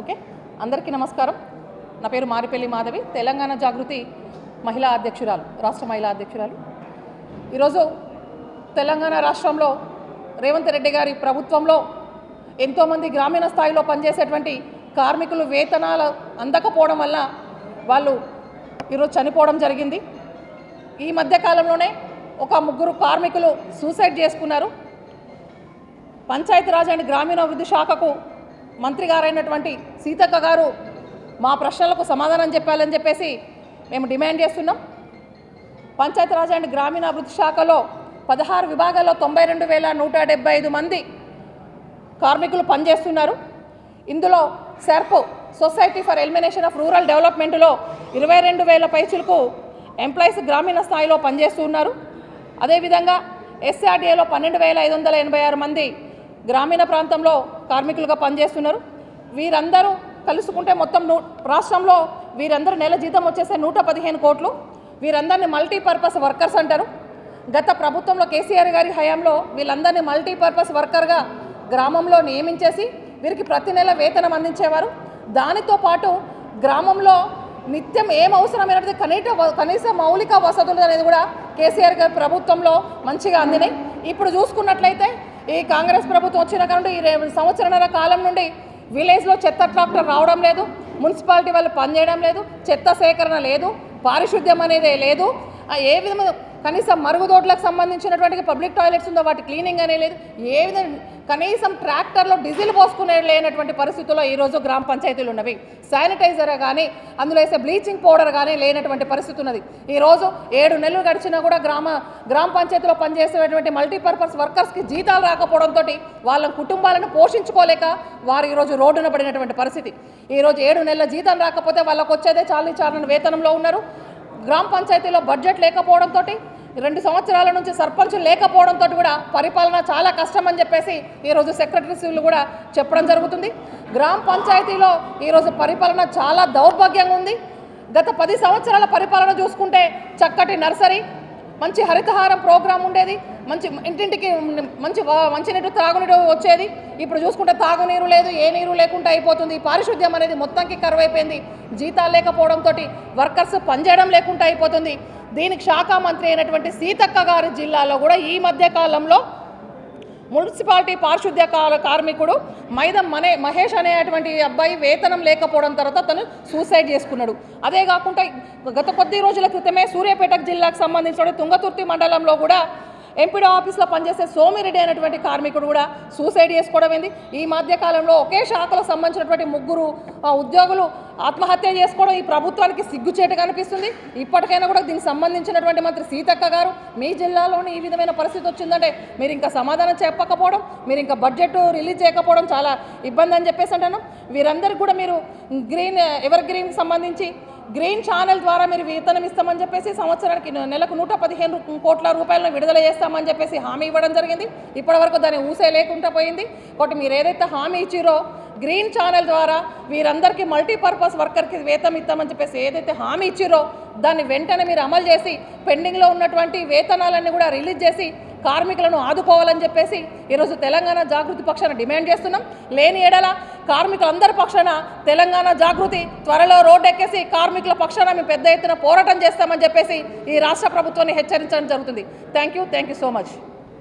Okay? అందరికీ నమస్కారం. నా పేరు మారిపల్లి మాధవి. తెలంగాణ జాగృతి మహిళా అధ్యక్షురాలు రాష్ట్ర మహిళా అధ్యక్షురాలు. ఈరోజు తెలంగాణ రాష్ట్రంలో రేవంత్ రెడ్డి గారి ప్రభుత్వంలో ఎంతోమంది గ్రామీణ స్థాయిలో పనిచేసేటువంటి కార్మికులు వేతనాలు అందకపోవడం వల్ల వాళ్ళు ఈరోజు చనిపోవడం జరిగింది. ఈ మధ్యకాలంలోనే ఒక ముగ్గురు కార్మికులు సూసైడ్ చేసుకున్నారు. పంచాయతీరాజ్ అండ్ గ్రామీణాభివృద్ధి శాఖకు మంత్రి గారైనటువంటి సీతక్క గారు మా ప్రశ్నలకు సమాధానం చెప్పాలని చెప్పేసి మేము డిమాండ్ చేస్తున్నాం. పంచాయతీరాజ్ అండ్ గ్రామీణాభివృద్ధి శాఖలో పదహారు విభాగాల్లో తొంభై రెండు వేల నూట డెబ్బై ఐదు మంది కార్మికులు పనిచేస్తున్నారు. ఇందులో SERP society for elimination of rural డెవలప్మెంట్లో ఇరవై రెండు వేల పైచులకు ఎంప్లాయీస్ గ్రామీణ స్థాయిలో పనిచేస్తున్నారు. అదేవిధంగా ఎస్ఆర్డీఏలో పన్నెండు వేల ఐదు వందల ఎనభై ఆరు మంది గ్రామీణ ప్రాంతంలో కార్మికులుగా పనిచేస్తున్నారు. వీరందరూ కలుసుకుంటే మొత్తం నూ రాష్ట్రంలో వీరందరూ నెల జీతం వచ్చేసే నూట పదిహేను కోట్లు. వీరందరినీ మల్టీపర్పస్ వర్కర్స్ అంటారు. గత ప్రభుత్వంలో కేసీఆర్ గారి హయాంలో వీళ్ళందరినీ మల్టీపర్పస్ వర్కర్గా గ్రామంలో నియమించేసి వీరికి ప్రతి నెల వేతనం అందించేవారు. దానితో పాటు గ్రామంలో నిత్యం ఏం అవసరమైనది కనీట కనీస మౌలిక వసతులు అనేది కూడా కేసీఆర్ గారి ప్రభుత్వంలో మంచిగా అందినాయి. ఇప్పుడు చూసుకున్నట్లయితే ఈ కాంగ్రెస్ ప్రభుత్వం వచ్చిన నుండి ఈ రే- సంవత్సరన్నర కాలం నుండి విలేజ్లో చెత్త ట్రాక్టర్ రావడం లేదు మున్సిపాలిటీ వాళ్ళు పనిచేయడం లేదు చెత్త సేకరణ లేదు పారిశుద్ధ్యం అనేది లేదు. ఏ విధమైన కనీసం మరుగుదోడ్లకు సంబంధించినటువంటి పబ్లిక్ టాయిలెట్స్ ఉందో వాటి క్లీనింగ్ అనే లేదు. ఏ విధంగా కనీసం ట్రాక్టర్లో డీజిల్ పోసుకునే లేనటువంటి పరిస్థితుల్లో ఈరోజు గ్రామ పంచాయతీలు ఉన్నవి. శానిటైజర్ కానీ అందులో వేసే బ్లీచింగ్ పౌడర్ కానీ లేనటువంటి పరిస్థితి ఉన్నది. ఈరోజు ఏడు నెలలు గడిచినా కూడా గ్రామ గ్రామ పంచాయతీలో పనిచేసేటువంటి మల్టీపర్పస్ వర్కర్స్కి జీతాలు రాకపోవడంతో వాళ్ళ కుటుంబాలను పోషించుకోలేక వారు ఈరోజు రోడ్డున పడినటువంటి పరిస్థితి. ఈరోజు ఏడు నెలల జీతం రాకపోతే వాళ్ళకు వచ్చేదే చాలీ చాలని వేతనంలో ఉన్నారు. గ్రామ పంచాయతీలో బడ్జెట్ లేకపోవడంతో రెండు సంవత్సరాల నుంచి సర్పంచులు లేకపోవడంతో కూడా పరిపాలన చాలా కష్టం అని చెప్పేసి ఈరోజు సెక్రటరీలు కూడా చెప్పడం జరుగుతుంది. గ్రామ పంచాయతీలో ఈరోజు పరిపాలన చాలా దౌర్భాగ్యంగా ఉంది. గత పది సంవత్సరాల పరిపాలన చూసుకుంటే చక్కటి నర్సరీ మంచి హరితహారం ప్రోగ్రాం ఉండేది మంచి ఇంటింటికి మంచి మంచినీరు త్రాగునీరు వచ్చేది. ఇప్పుడు చూసుకుంటే తాగునీరు లేదు ఏ నీరు లేకుండా అయిపోతుంది. పారిశుద్ధ్యం అనేది మొత్తంకి కరువైపోయింది. జీతాలు లేకపోవడంతో వర్కర్స్ పనిచేయడం లేకుండా అయిపోతుంది. దీనికి శాఖ మంత్రి అయినటువంటి సీతక్క గారి జిల్లాలో కూడా ఈ మధ్య కాలంలో మున్సిపాలిటీ పారిశుద్ధ్య కార్మికుడు మైదం మనే మహేష్ అనేటువంటి అబ్బాయి వేతనం లేకపోవడం తర్వాత తను సూసైడ్ చేసుకున్నాడు. అదే కాకుండా గత కొద్ది రోజుల క్రితమే సూర్యాపేట జిల్లాకు సంబంధించిన తుంగతుర్తి మండలంలో కూడా ఎంపీడీ ఆఫీస్లో పనిచేసే సోమిరెడ్డి అనేటువంటి కార్మికుడు కూడా సూసైడ్ చేసుకోవడం ఏంది? ఈ మధ్యకాలంలో ఒకే శాఖలో సంబంధించినటువంటి ముగ్గురు ఉద్యోగులు ఆత్మహత్య చేసుకోవడం ఈ ప్రభుత్వానికి సిగ్గుచేటుగా కనిపిస్తుంది. ఇప్పటికైనా కూడా దీనికి సంబంధించినటువంటి మంత్రి సీతక్క గారు మీ జిల్లాలోని ఈ విధమైన పరిస్థితి వచ్చిందంటే మీరు ఇంకా సమాధానం చెప్పకపోవడం మీరు ఇంకా బడ్జెట్ రిలీజ్ చేయకపోవడం చాలా ఇబ్బంది అని చెప్పేసి అంటాను వీరందరికీ కూడా మీరు గ్రీన్ ఎవర్ గ్రీన్ సంబంధించి గ్రీన్ ఛానల్ ద్వారా మీరు వేతనం ఇస్తామని చెప్పేసి సంవత్సరానికి నెలకు నూట పదిహేను కోట్ల రూపాయలను విడుదల చేస్తామని చెప్పేసి హామీ ఇవ్వడం జరిగింది. ఇప్పటివరకు దాని ఊసే లేకుండా పోయింది. కాబట్టి మీరు ఏదైతే హామీ ఇచ్చిరో గ్రీన్ ఛానల్ ద్వారా వీరందరికీ మల్టీపర్పస్ వర్కర్కి వేతనం ఇస్తామని చెప్పేసి ఏదైతే హామీ ఇచ్చిరో దాన్ని వెంటనే మీరు అమలు చేసి పెండింగ్లో ఉన్నటువంటి వేతనాలన్నీ కూడా రిలీజ్ చేసి కార్మికులను ఆదుకోవాలని చెప్పేసి ఈరోజు తెలంగాణ జాగృతి పక్షాన డిమాండ్ చేస్తున్నాం. లేని ఎడల కార్మికులందరి పక్షాన తెలంగాణ జాగృతి త్వరలో రోడ్డు ఎక్కేసి కార్మికుల పక్షాన మేము పెద్ద ఎత్తున పోరాటం చేస్తామని చెప్పేసి ఈ రాష్ట్ర ప్రభుత్వాన్ని హెచ్చరించడం జరుగుతుంది. Thank you thank you so much